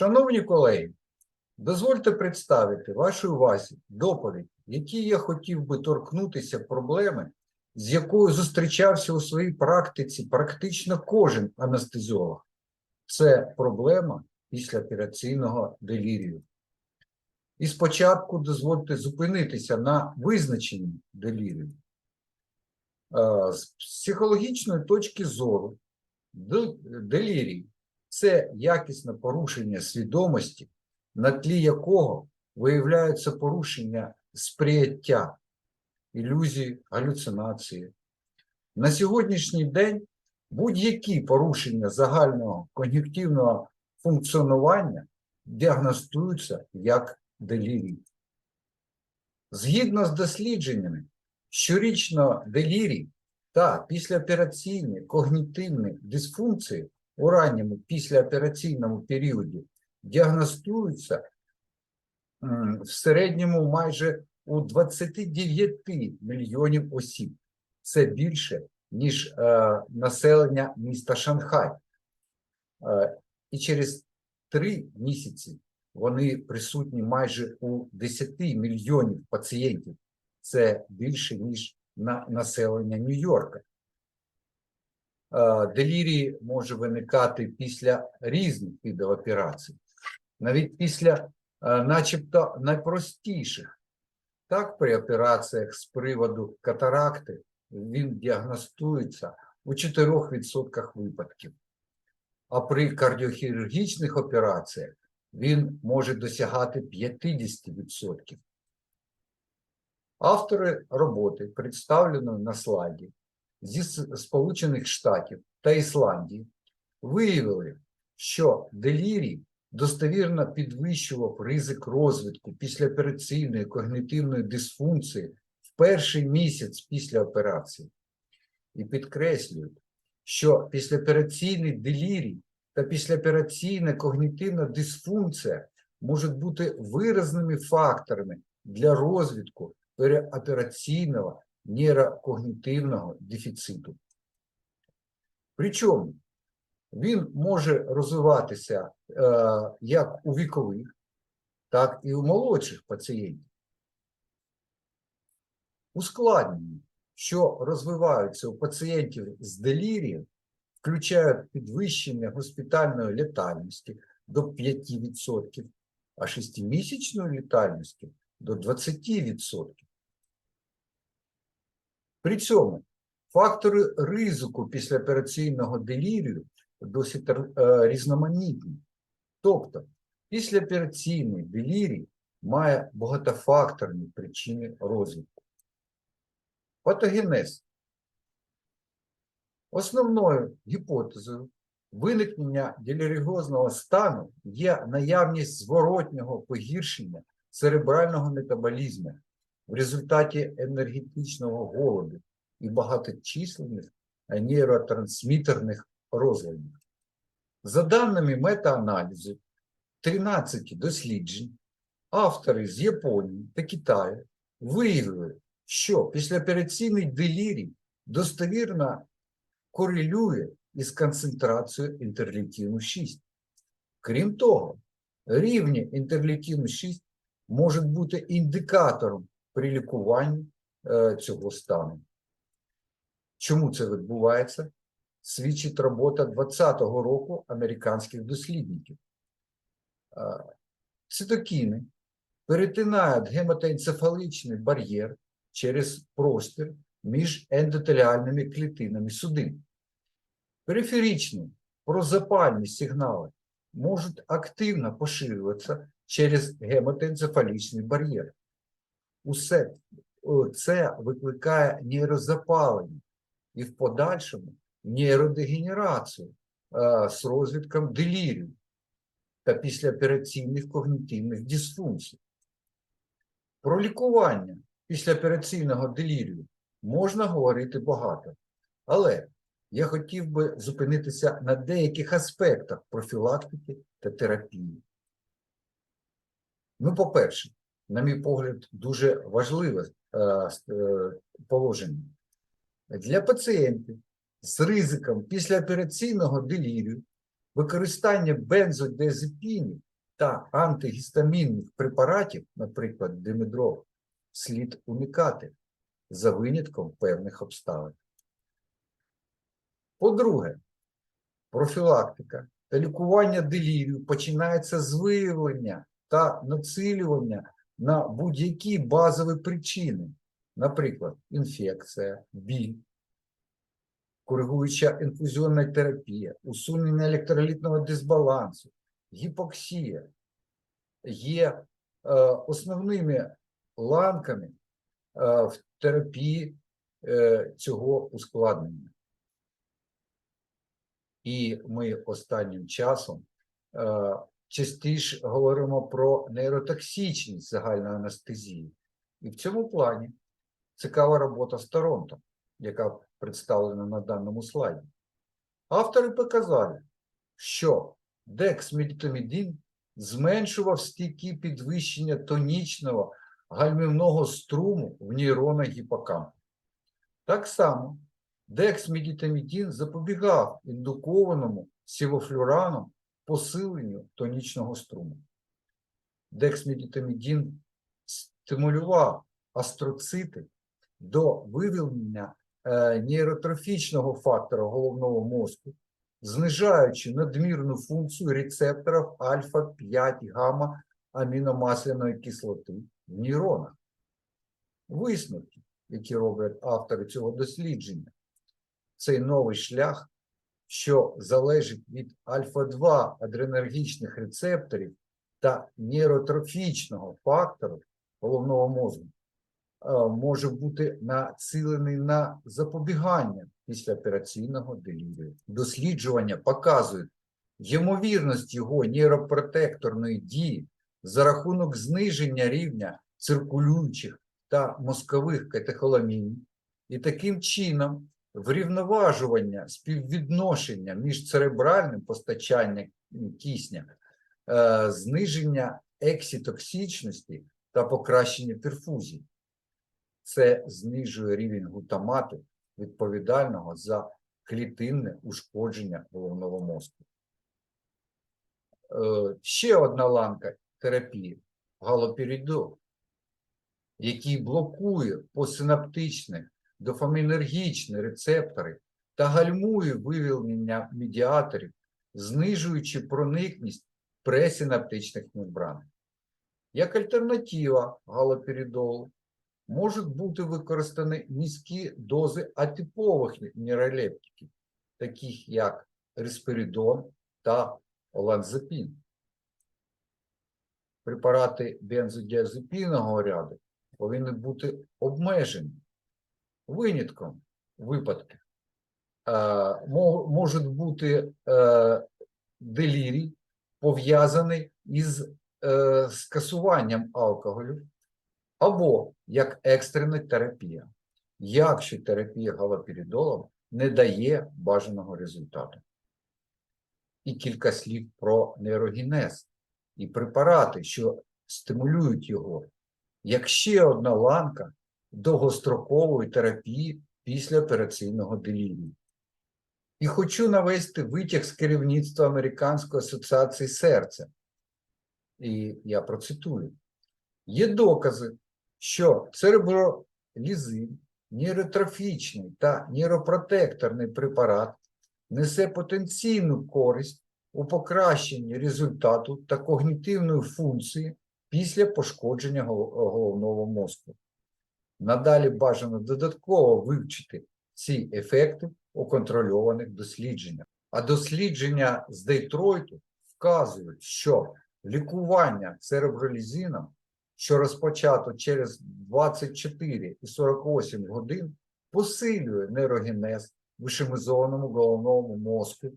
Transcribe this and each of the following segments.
Шановні колеги, дозвольте представити вашій увазі доповідь, в якій я хотів би торкнутися проблеми, з якою зустрічався у своїй практиці практично кожен анестезіолог. Це проблема післяопераційного делірію. І спочатку дозвольте зупинитися на визначенні делірію. Е, З психологічної точки зору, делірій це якісне порушення свідомості, на тлі якого виявляються порушення сприяття, ілюзії, галюцинації. На сьогоднішній день будь-які порушення загального кон'юнктивного функціонування діагностуються як делірій. Згідно з дослідженнями, щорічно делірій та післяопераційні когнітивні дисфункції у ранньому післяопераційному періоді діагностуються в середньому майже у 29 мільйонів осіб. Це більше, ніж е, населення міста Шанхай. Е, і через три місяці вони присутні майже у 10 мільйонів пацієнтів. Це більше, ніж на населення Нью-Йорка. Е, Делірії може виникати після різних видів операцій, навіть після е, начебто найпростіших. Так, при операціях з приводу катаракти він діагностується у 4% випадків. А при кардіохірургічних операціях він може досягати 50%. Автори роботи, представленої на слайді, зі Сполучених Штатів та Ісландії, виявили, що делірій достовірно підвищував ризик розвитку післяопераційної когнітивної дисфункції в перший місяць після операції. І підкреслюють, що післяопераційний делірій та післяопераційна когнітивна дисфункція можуть бути виразними факторами для розвитку переопераційного нейрокогнітивного дефіциту. Причому він може розвиватися е, як у вікових, так і у молодших пацієнтів. Ускладнення, що розвиваються у пацієнтів з делірієм, включають підвищення госпітальної летальності до 5%, а шестимісячної летальності до 20%. При цьому фактори ризику післяопераційного делірію досить е, різноманітні. Тобто, післяопераційний делірій має багатофакторні причини розвитку. Патогенез. Основною гіпотезою виникнення делірігозного стану є наявність зворотнього погіршення церебрального метаболізму в результаті енергетичного голоду і багаточисленних нейротрансмітерних розладів. За даними метааналізу 13 досліджень, автори з Японії та Китаю виявили, що післяопераційний делірій достовірно корелює із концентрацією інтерлейкіну 6. Крім того, рівні інтерлейкіну 6 можуть бути індикатором при лікуванні е, цього стану. Чому це відбувається? Свідчить робота 2020 року американських дослідників. Е, Цитокіни перетинають гематоенцефалічний бар'єр через простір між ендотеліальними клітинами судин. Периферичні прозапальні сигнали можуть активно поширюватися через гематоенцефалічний бар'єр. Усе це викликає нейрозапалення і в подальшому нейродегенерацію е, з розвитком делірію та післяопераційних когнітивних дисфункцій. Про лікування післяопераційного делірію можна говорити багато, але я хотів би зупинитися на деяких аспектах профілактики та терапії. Ну, по-перше, на мій погляд, дуже важливе е, е, положення. Для пацієнтів з ризиком післяопераційного делірію використання бензодиазепінів та антигістамінних препаратів, наприклад, димедрол, слід уникати за винятком певних обставин. По-друге, профілактика та лікування делірію починається з виявлення та націлювання на будь-які базові причини, наприклад, інфекція, біль, коригуюча інфузіонна терапія, усунення електролітного дисбалансу, гіпоксія є е, основними ланками е, в терапії е, цього ускладнення. І ми останнім часом е, частіше говоримо про нейротоксичність загальної анестезії. І в цьому плані цікава робота з Торонто, яка представлена на даному слайді. Автори показали, що дексметамідін зменшував стійкі підвищення тонічного гальмівного струму в нейронах гіпокампу. Так само дексмедітамідін запобігав індукованому сівофлюраном посиленню тонічного струму. Дексмедітамідін стимулював астроцити до вивільнення е, нейротрофічного фактора головного мозку, знижаючи надмірну функцію рецепторів альфа-5 гамма аміномасляної кислоти в нейронах. Висновки, які роблять автори цього дослідження, цей новий шлях, що залежить від альфа-2 адренергічних рецепторів та нейротрофічного фактору головного мозку, е, може бути націлений на запобігання післяопераційного делірію. Досліджування показують ймовірність його нейропротекторної дії за рахунок зниження рівня циркулюючих та мозкових катехоламінів і таким чином врівноважування співвідношення між церебральним постачанням кисня, е, зниження ексітоксичності та покращення перфузії. Це знижує рівень глутамату, відповідального за клітинне ушкодження головного мозку. Е, Ще одна ланка терапії галоперидол, який блокує посинаптичні дофамінергічні рецептори та гальмує вивільнення медіаторів, знижуючи проникність пресинаптичних мембран. Як альтернатива галоперидолу можуть бути використані низькі дози атипових нейролептиків, таких як респиридон та оланзапін. Препарати бензодіазепінного ряду повинні бути обмежені. Винятком випадків е, мо- можуть бути е, делірій, пов'язаний із е, скасуванням алкоголю, або як екстрена терапія, якщо терапія галоперидолом не дає бажаного результату. І кілька слів про нейрогенез і препарати, що стимулюють його, як ще одна ланка довгострокової терапії після операційного делірію. І хочу навести витяг з керівництва Американської асоціації серця. І я процитую: є докази, що церебролізин, нейротрофічний та нейропротекторний препарат несе потенційну користь у покращенні результату та когнітивної функції після пошкодження головного мозку. Надалі бажано додатково вивчити ці ефекти у контрольованих дослідженнях. А дослідження з Дейтройту вказують, що лікування церебролізином, що розпочато через 24 і 48 годин, посилює нейрогенез в вишемизованому головному мозку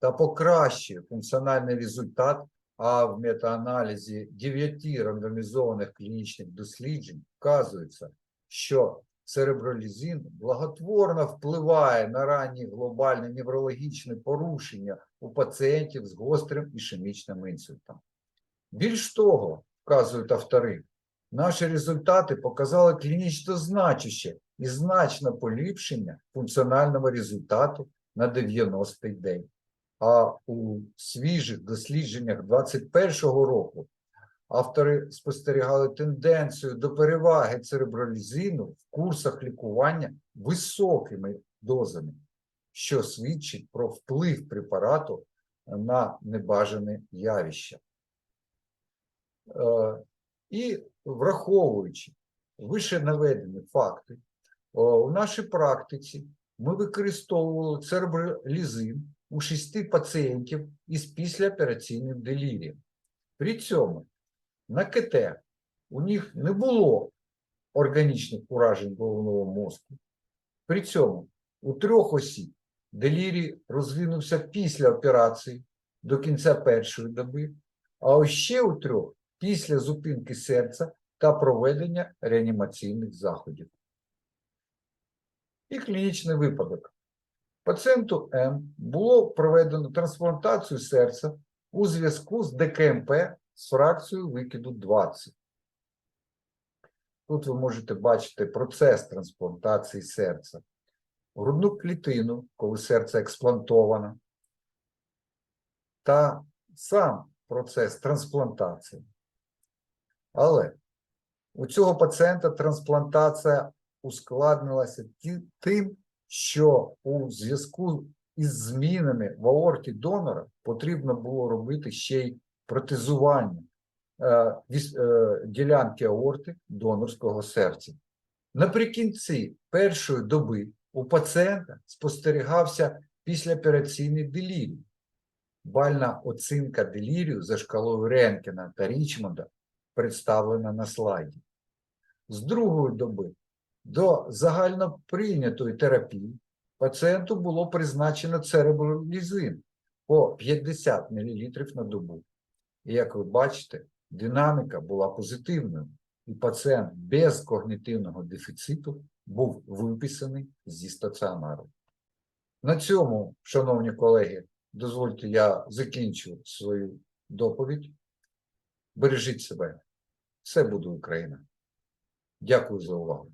та покращує функціональний результат. А в метааналізі 9 рандомізованих клінічних досліджень вказується, що церебролізин благотворно впливає на ранні глобальні неврологічні порушення у пацієнтів з гострим ішемічним інсультом. Більш того, вказують автори, наші результати показали клінічно значуще і значне поліпшення функціонального результату на 90-й день. А у свіжих дослідженнях 21-го року автори спостерігали тенденцію до переваги церебролізину в курсах лікування високими дозами, що свідчить про вплив препарату на небажане явище. Е, І враховуючи вище наведені факти, у нашій практиці ми використовували церебролізин у шести пацієнтів із післяопераційним делірієм. При цьому на КТ у них не було органічних уражень головного мозку. При цьому у трьох осіб делірій розвинувся після операції до кінця першої доби, а ще у трьох після зупинки серця та проведення реанімаційних заходів. І клінічний випадок. Пацієнту М було проведено трансплантацію серця у зв'язку з ДКМП з фракцією викиду 20. Тут ви можете бачити процес трансплантації серця. Грудну клітину, коли серце експлантовано, та сам процес трансплантації. Але у цього пацієнта трансплантація ускладнилася тим, що у зв'язку із змінами в аорті донора потрібно було робити ще й протезування е, е, ділянки аорти донорського серця. Наприкінці першої доби у пацієнта спостерігався післяопераційний делірій. Бальна оцінка делірію за шкалою Ренкена та Річмонда представлена на слайді. З другої доби до загальноприйнятої терапії пацієнту було призначено церебролізин по 50 мл на добу. І як ви бачите, динаміка була позитивною, і пацієнт без когнітивного дефіциту був виписаний зі стаціонару. На цьому, шановні колеги, дозвольте, я закінчу свою доповідь. Бережіть себе. Все буде Україна. Дякую за увагу.